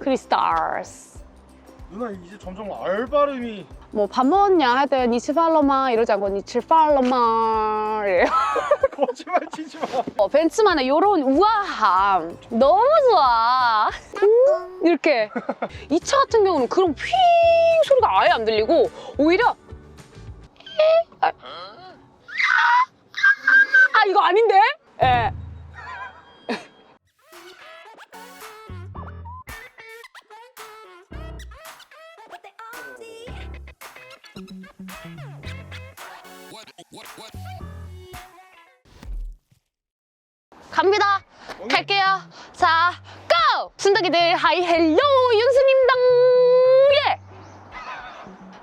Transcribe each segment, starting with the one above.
크리스탈스. 누나 이제 점점 알 발음이 뭐 밥 먹었냐 할 때 니치 팔로마 이러지 않고 니치 팔로마 이래요. 거짓말 치지 마. 어, 벤츠만의 이런 우아함 너무 좋아. 음, 이렇게 이 차 같은 경우는 그런 휘 소리가 아예 안 들리고 오히려 이- 아, 아 이거 아닌데? 하이 헬로 윤수님당 예!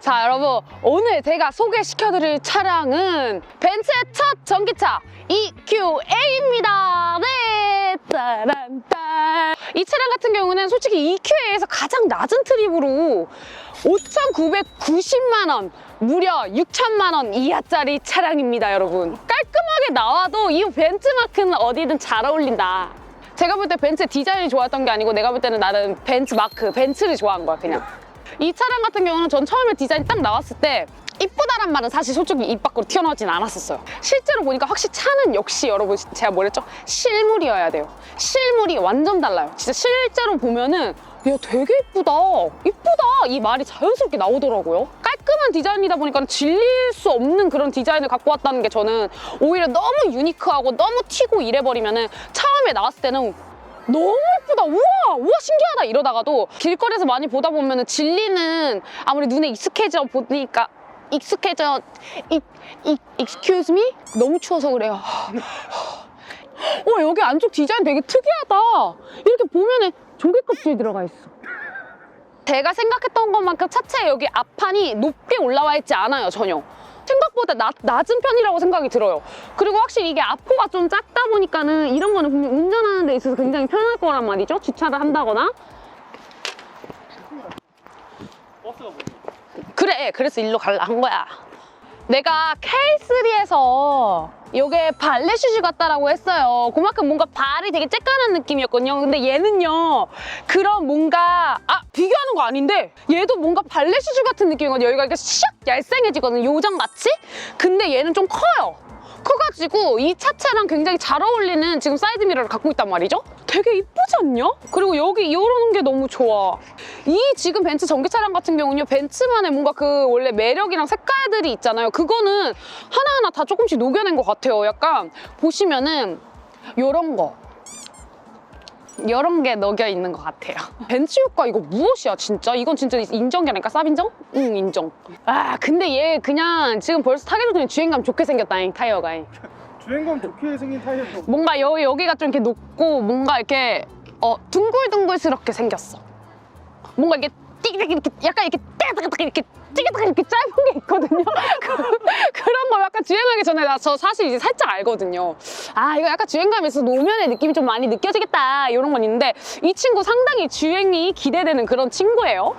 자 여러분 오늘 제가 소개시켜드릴 차량은 벤츠의 첫 전기차 EQA입니다. 네, 따란딴. 이 차량 같은 경우는 솔직히 EQA에서 가장 낮은 트립으로 5,990만 원, 무려 6천만 원 이하짜리 차량입니다, 여러분. 깔끔하게 나와도 이 벤츠 마크는 어디든 잘 어울린다. 제가 볼 때 벤츠 디자인이 좋았던 게 아니고 내가 볼 때는 나는 벤츠 마크, 벤츠를 좋아한 거야, 그냥. 이 차량 같은 경우는 전 처음에 디자인 딱 나왔을 때 이쁘다란 말은 사실 솔직히 입 밖으로 튀어나오진 않았었어요. 실제로 보니까 확실히 차는 역시 여러분 제가 뭐랬죠? 실물이어야 돼요. 실물이 완전 달라요. 진짜 실제로 보면은 야 되게 이쁘다. 이쁘다. 이 말이 자연스럽게 나오더라고요. 깔끔한 디자인이다 보니까 질릴 수 없는 그런 디자인을 갖고 왔다는 게 저는 오히려 너무 유니크하고 너무 튀고 이래버리면은 처음에 나왔을 때는 너무 예쁘다. 우와, 우와, 신기하다. 이러다가도 길거리에서 많이 보다 보면 질리는 아무리 눈에 익숙해져 보니까 익숙해져, 익, 익, excuse? 너무 추워서 그래요. 어, 여기 안쪽 디자인 되게 특이하다. 이렇게 보면은 조개 껍질 들어가 있어. 제가 생각했던 것만큼 차체 여기 앞판이 높게 올라와 있지 않아요, 전혀. 생각보다 낮, 낮은 편이라고 생각이 들어요. 그리고 확실히 이게 앞호가 좀 작다 보니까는 이런 거는 운전하는 데 있어서 굉장히 편할 거란 말이죠. 주차를 한다거나. 그래, 그래서 일로 갈라 한 거야. 내가 K3에서 이게 발레 슈즈 같다라고 했어요. 그만큼 뭔가 발이 되게 쬐깐한 느낌이었거든요. 근데 얘는요, 그런 뭔가, 아, 비교하는 거 아닌데, 얘도 뭔가 발레 슈즈 같은 느낌이거든요. 여기가 이렇게 샥 얄쌍해지거든요. 요정같이? 근데 얘는 좀 커요. 커가지고 이 차체랑 굉장히 잘 어울리는 지금 사이드 미러를 갖고 있단 말이죠? 되게 이쁘지 않냐? 그리고 여기 이런 게 너무 좋아. 이 지금 벤츠 전기 차량 같은 경우는요, 벤츠만의 뭔가 그 원래 매력이랑 색깔들이 있잖아요. 그거는 하나하나 다 조금씩 녹여낸 것 같아요. 약간 보시면은 요런 거. 이런 게 녹여 있는 것 같아요. 벤츠 효과 이거 무엇이야 진짜? 이건 진짜 인정이 아닐까? 쌉인정? 응 인정. 아 근데 얘 그냥 지금 벌써 타기도 전에 주행감 좋게 생겼다잉 타이어가. 주행감 좋게 생긴 타이어도 뭔가 여, 여기가 좀 이렇게 높고 뭔가 이렇게 어 둥글둥글스럽게 생겼어. 뭔가 이렇게 띠기띠기 이렇게 약간 이렇게 띠기띠기 이렇게 띠기띠기 이렇게 짧은 게 있거든요. 그- 그런 거 약간 주행하기 전에 나 저 사실 이제 살짝 알거든요. 아 이거 약간 주행감이 있어 노면의 느낌이 좀 많이 느껴지겠다 이런 건 있는데 이 친구 상당히 주행이 기대되는 그런 친구예요.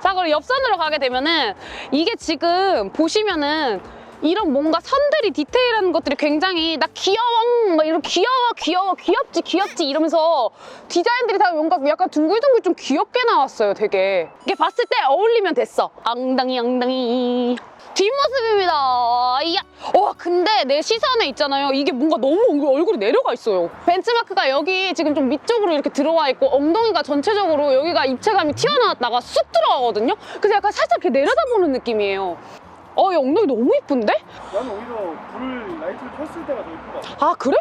자 그럼 옆선으로 가게 되면은 이게 지금 보시면은 이런 뭔가 선들이 디테일한 것들이 굉장히 나 귀여워 막 이런 귀여워 귀여워 귀엽지 귀엽지 이러면서 디자인들이 다 뭔가 약간 둥글둥글 좀 귀엽게 나왔어요 되게 이게 봤을 때 어울리면 됐어 엉덩이 엉덩이 뒷모습입니다. 이야 와 근데 내 시선에 있잖아요. 이게 뭔가 너무 얼굴이 내려가 있어요. 벤츠마크가 여기 지금 좀 밑쪽으로 이렇게 들어와 있고 엉덩이가 전체적으로 여기가 입체감이 튀어나왔다가 쑥 들어가거든요. 그래서 약간 살짝 이렇게 내려다보는 느낌이에요. 어, 이 엉덩이 너무 이쁜데? 나는 오히려 불 라이트를 켰을 때가 더 예쁘다 아, 그래?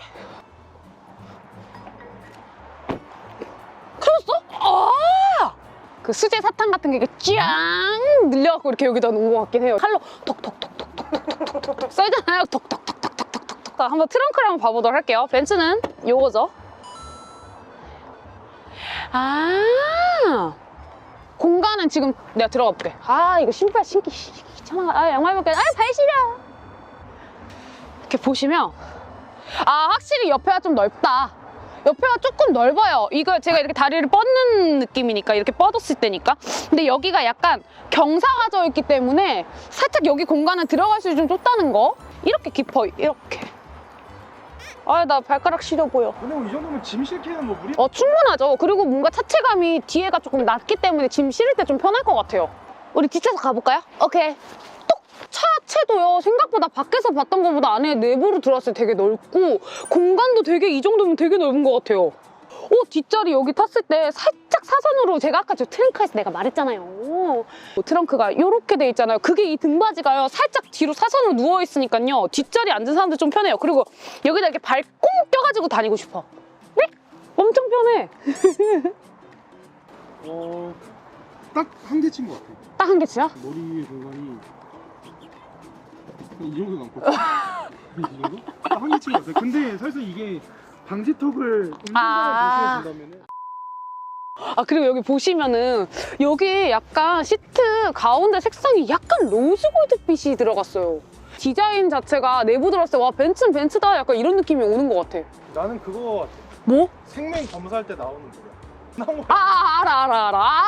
그 수제 사탕 같은 게 쫙 늘려갖고 이렇게 여기다 놓은 것 같긴 해요. 칼로 톡톡톡톡톡톡톡톡톡 썰잖아요. 톡톡톡톡톡톡톡. 한번 트렁크를 한번 봐보도록 할게요. 벤츠는 요거죠. 아! 공간은 지금 내가 들어가 볼게. 아, 이거 신발 신기 귀찮아. 아, 양말 벗게. 아, 발 시려. 이렇게 보시면 아 확실히 옆에가 좀 넓다 옆에가 조금 넓어요 이거 제가 이렇게 다리를 뻗는 느낌이니까 이렇게 뻗었을 때니까 근데 여기가 약간 경사가 져 있기 때문에 살짝 여기 공간은 들어갈 수좀 좁다는 거 이렇게 깊어 이렇게 아, 나 발가락 시려 보여. 근데 뭐이 정도면 짐 실기는 뭐 무리 어, 충분하죠. 그리고 뭔가 차체감이 뒤에가 조금 낮기 때문에 짐 실을 때 좀 편할 것 같아요. 우리 뒷차서 가볼까요? 오케이. 또 차체도요, 생각보다 밖에서 봤던 것보다 안에 내부로 들어왔을 때 되게 넓고, 공간도 되게 이 정도면 되게 넓은 것 같아요. 어, 뒷자리 여기 탔을 때 살짝 사선으로 제가 아까 저 트렁크에서 내가 말했잖아요. 뭐 트렁크가 이렇게 돼 있잖아요. 그게 이 등받이가요. 살짝 뒤로 사선으로 누워 있으니까요. 뒷자리 앉은 사람들 좀 편해요. 그리고 여기다 이렇게 발꽁 껴가지고 다니고 싶어. 네? 엄청 편해. 어, 딱 한 개친 것 같아 딱 한 개치야? 머리 공간이 이 정도 남고 이 정도? 딱한개친것 같아 근데 사실 이게 방지턱을 아. 보셔준다면은 아 그리고 여기 보시면은 여기 약간 시트 가운데 색상이 약간 로즈 골드빛이 들어갔어요. 디자인 자체가 내부 들었을 때 와 벤츠는 벤츠다 약간 이런 느낌이 오는 것 같아. 나는 그거 같아 뭐? 생명 검사할 때 나오는 노래 나온 거 아, 아 알아 알아 알아. 아!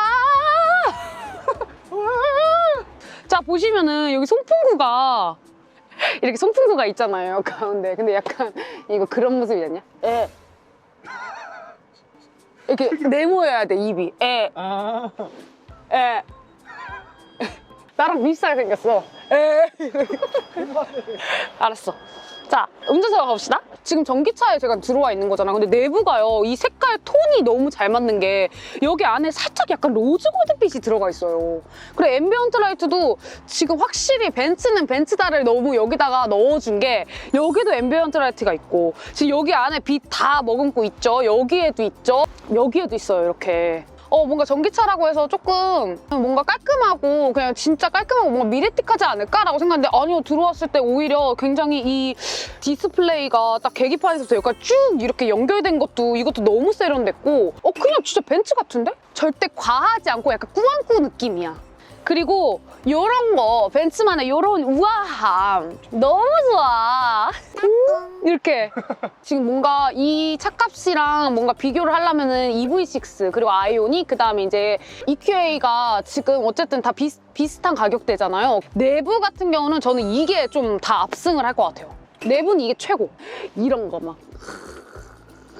자 보시면은 여기 송풍구가 이렇게 송풍구가 있잖아요 가운데. 근데 약간 이거 그런 모습이었냐? 에. 이렇게 네모여야 돼 입이. 에. 아 에. 나랑 비슷하게 생겼어. 에. 알았어. 자, 운전석으로 가봅시다. 지금 전기차에 제가 들어와 있는 거잖아요. 근데 내부가요, 이 색깔 톤이 너무 잘 맞는 게 여기 안에 살짝 약간 로즈 골드빛이 들어가 있어요. 그리고 앰비언트 라이트도 지금 확실히 벤츠는 벤츠다를 너무 여기다가 넣어준 게 여기도 앰비언트 라이트가 있고 지금 여기 안에 빛 다 머금고 있죠. 여기에도 있죠. 여기에도 있어요, 이렇게. 어, 뭔가 전기차라고 해서 조금 뭔가 깔끔하고 그냥 진짜 깔끔하고 뭔가 미래틱하지 않을까라고 생각했는데 아니요, 들어왔을 때 오히려 굉장히 이 디스플레이가 딱 계기판에서부터 여기까지 쭉 이렇게 연결된 것도 이것도 너무 세련됐고 어, 그냥 진짜 벤츠 같은데? 절대 과하지 않고 약간 꾸안꾸 느낌이야. 그리고 요런 거 벤츠만의 요런 우아함. 너무 좋아. 음, 이렇게. 지금 뭔가 이 차값이랑 뭔가 비교를 하려면은 EV6 그리고 아이오닉 그 다음에 이제 EQA가 지금 어쨌든 다 비슷, 비슷한 가격대잖아요. 내부 같은 경우는 저는 이게 좀 다 압승을 할 것 같아요. 내부는 이게 최고. 이런 거 막.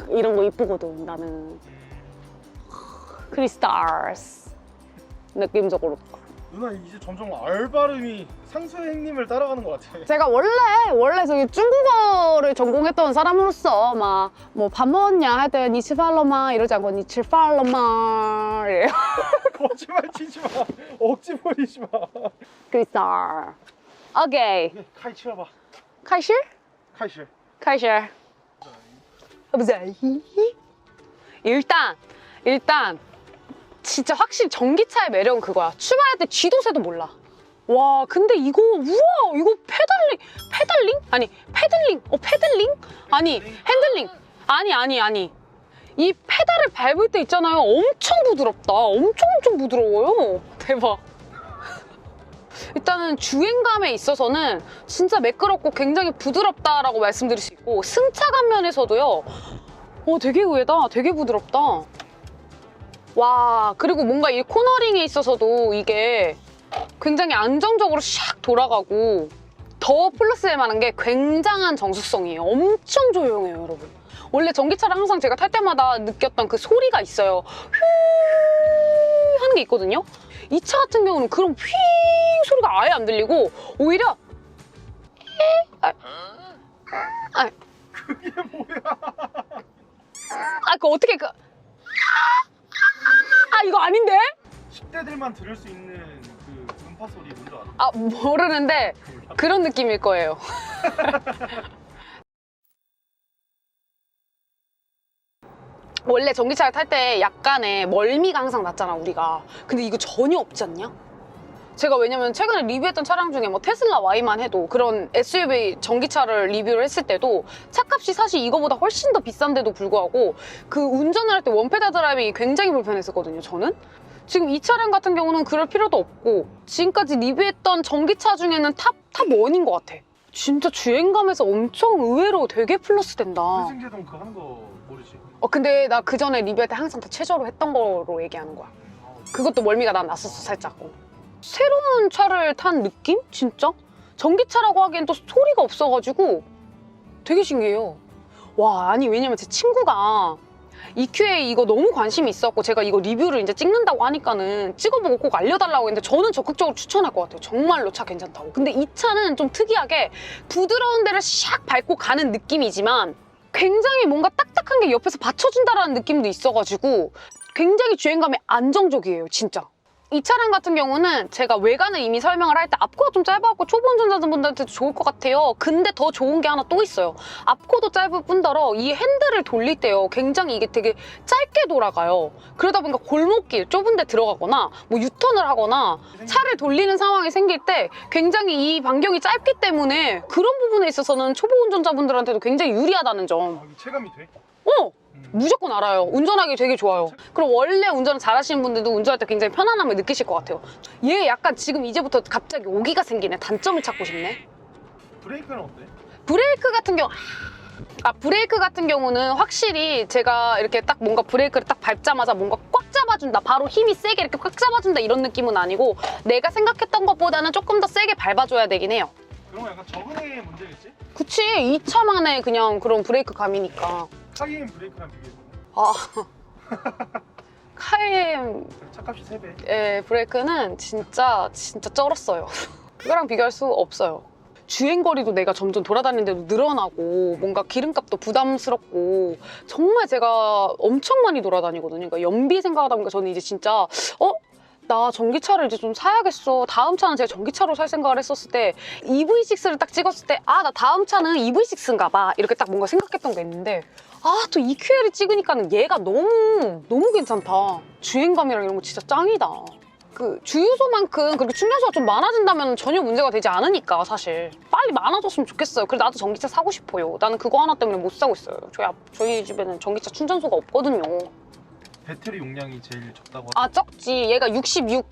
이런 거 이쁘거든 나는. 크리스탈스. 느낌적으로 누나 이제 점점 알바름이 상수의 행님을 따라가는 것 같아. 제가 원래 원래 저기 중국어를 전공했던 사람으로서 막 뭐 밥 먹었냐 할 때 니치팔로마 이러지 않고 니치팔로마? 거짓말 치지 마. 억지 버리지 마. 그리스탈 오케이. 네, 칼 치워봐. 카이실? 칼실. 카이실. 보자 네. 일단 일단 진짜 확실히 전기차의 매력은 그거야. 출발할 때 쥐도 새도 몰라. 와, 근데 이거 우와, 이거 페달링, 페달링? 아니, 패들링. 어, 패들링? 아니, 핸들링. 아니, 아니, 아니. 이 페달을 밟을 때 있잖아요. 엄청 부드럽다. 엄청 엄청 부드러워요. 대박. 일단은 주행감에 있어서는 진짜 매끄럽고 굉장히 부드럽다라고 말씀드릴 수 있고 승차감 면에서도요. 어, 되게 의외다. 되게 부드럽다. 와, 그리고 뭔가 이 코너링에 있어서도 이게 굉장히 안정적으로 샥 돌아가고 더 플러스할 만한 게 굉장한 정숙성이에요. 엄청 조용해요, 여러분. 원래 전기차를 항상 제가 탈 때마다 느꼈던 그 소리가 있어요. 휘 하는 게 있거든요. 이 차 같은 경우는 그런 휘 소리가 아예 안 들리고 오히려 아, 아, 그게 뭐야 아, 그 어떻게 그 아, 이거 아닌데? 10대들만 들을 수 있는 그 음파 소리 뭔지 알아? 아, 모르는데 그런 느낌일 거예요. 원래 전기차를 탈 때 약간의 멀미가 항상 났잖아, 우리가. 근데 이거 전혀 없지 않냐? 제가 왜냐면 최근에 리뷰했던 차량 중에 뭐 테슬라 Y만 해도 그런 SUV 전기차를 리뷰를 했을 때도 차값이 사실 이거보다 훨씬 더 비싼데도 불구하고 그 운전을 할 때 원페달 드라이빙이 굉장히 불편했었거든요, 저는. 지금 이 차량 같은 경우는 그럴 필요도 없고 지금까지 리뷰했던 전기차 중에는 탑, 탑 원인 것 같아. 진짜 주행감에서 엄청 의외로 되게 플러스 된다. 회생제동 그 하는 거 모르지? 어, 근데 나 그 전에 리뷰할 때 항상 다 최저로 했던 거로 얘기하는 거야. 그것도 멀미가 난 났었어, 살짝. 어. 새로운 차를 탄 느낌? 진짜? 전기차라고 하기엔 또 소리가 없어가지고 되게 신기해요. 와 아니 왜냐면 제 친구가 EQA 이거 너무 관심이 있었고 제가 이거 리뷰를 이제 찍는다고 하니까는 찍어보고 꼭 알려달라고 했는데 저는 적극적으로 추천할 것 같아요. 정말로 차 괜찮다고. 근데 이 차는 좀 특이하게 부드러운 데를 샥 밟고 가는 느낌이지만 굉장히 뭔가 딱딱한 게 옆에서 받쳐준다라는 느낌도 있어가지고 굉장히 주행감이 안정적이에요, 진짜. 이 차량 같은 경우는 제가 외관을 이미 설명을 할 때 앞코가 좀 짧아갖고 초보 운전자분들한테도 좋을 것 같아요. 근데 더 좋은 게 하나 또 있어요. 앞코도 짧을 뿐더러 이 핸들을 돌릴 때요. 굉장히 이게 되게 짧게 돌아가요. 그러다 보니까 골목길 좁은 데 들어가거나 뭐 유턴을 하거나 차를 돌리는 상황이 생길 때 굉장히 이 반경이 짧기 때문에 그런 부분에 있어서는 초보 운전자분들한테도 굉장히 유리하다는 점. 아, 체감이 돼? 어! 음. 무조건 알아요. 운전하기 되게 좋아요. 그리고 원래 운전을 잘하시는 분들도 운전할 때 굉장히 편안함을 느끼실 것 같아요. 얘 약간 지금 이제부터 갑자기 오기가 생기네. 단점을 찾고 싶네. 브레이크는 어때? 브레이크 같은 경우 아 브레이크 같은 경우는 확실히 제가 이렇게 딱 뭔가 브레이크를 딱 밟자마자 뭔가 꽉 잡아준다 바로 힘이 세게 이렇게 꽉 잡아준다 이런 느낌은 아니고 내가 생각했던 것보다는 조금 더 세게 밟아줘야 되긴 해요 거 약간 적응의 문제겠지? 그치 이 차만의 그냥 그런 브레이크 감이니까 카이엔 브레이크랑 비교해보면 아 카엠 차값이 3배 예, 브레이크는 진짜 진짜 쩔었어요. 그거랑 비교할 수 없어요. 주행 거리도 내가 점점 돌아다니는데도 늘어나고 뭔가 기름값도 부담스럽고 정말 제가 엄청 많이 돌아다니거든요. 그러니까 연비 생각하다 보니까 저는 이제 진짜 어? 나 전기차를 이제 좀 사야겠어. 다음 차는 제가 전기차로 살 생각을 했었을 때 EV6를 딱 찍었을 때 아 나 다음 차는 EV6인가 봐. 이렇게 딱 뭔가 생각했던 게 있는데 아 또 EQL을 찍으니까는 얘가 너무 너무 괜찮다. 주행감이랑 이런 거 진짜 짱이다. 그 주유소만큼 그렇게 충전소가 좀 많아진다면 전혀 문제가 되지 않으니까 사실 빨리 많아졌으면 좋겠어요. 그래 나도 전기차 사고 싶어요. 나는 그거 하나 때문에 못 사고 있어요. 저희 앞 저희 집에는 전기차 충전소가 없거든요. 배터리 용량이 제일 적다고 아 적지. 얘가 66.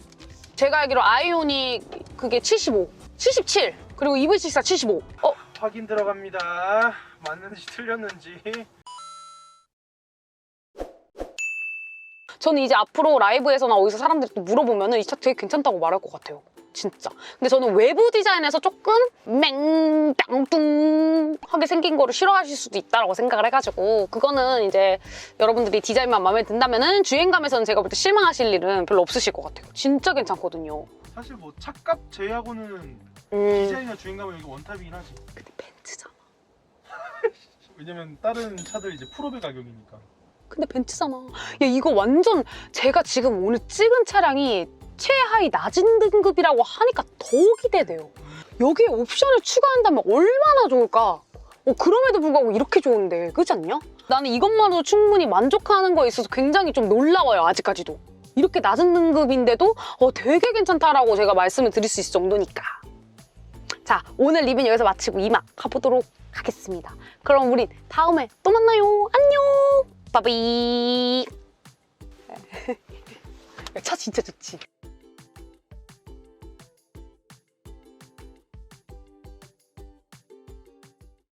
제가 알기로 아이오닉 그게 75, 77. 그리고 EV64 75. 어 확인 들어갑니다 맞는지 틀렸는지 저는 이제 앞으로 라이브에서나 어디서 사람들이 또 물어보면은 이차 되게 괜찮다고 말할 것 같아요. 진짜. 근데 저는 외부 디자인에서 조금 맹땅뚱하게 생긴 거를 싫어하실 수도 있다고 생각을 해가지고 그거는 이제 여러분들이 디자인만 마음에 든다면 은 주행감에서는 제가 볼 때 실망하실 일은 별로 없으실 것 같아요. 진짜 괜찮거든요. 사실 뭐 차값 제외하고는 음. 디자인이나 주행감은 여기 원탑이긴 하지 근데 벤츠잖아. 왜냐면 다른 차들 이제 프로배 가격이니까 근데 벤츠잖아. 야 이거 완전 제가 지금 오늘 찍은 차량이 최하위 낮은 등급이라고 하니까 더 기대돼요. 여기에 옵션을 추가한다면 얼마나 좋을까? 어, 그럼에도 불구하고 이렇게 좋은데 그렇지 않냐? 나는 이것만으로 충분히 만족하는 거에 있어서 굉장히 좀 놀라워요 아직까지도. 이렇게 낮은 등급인데도 어, 되게 괜찮다라고 제가 말씀을 드릴 수 있을 정도니까. 자 오늘 리뷰는 여기서 마치고 이만 가보도록 하겠습니다. 그럼 우린 다음에 또 만나요. 안녕. 빠비. 차 진짜 좋지.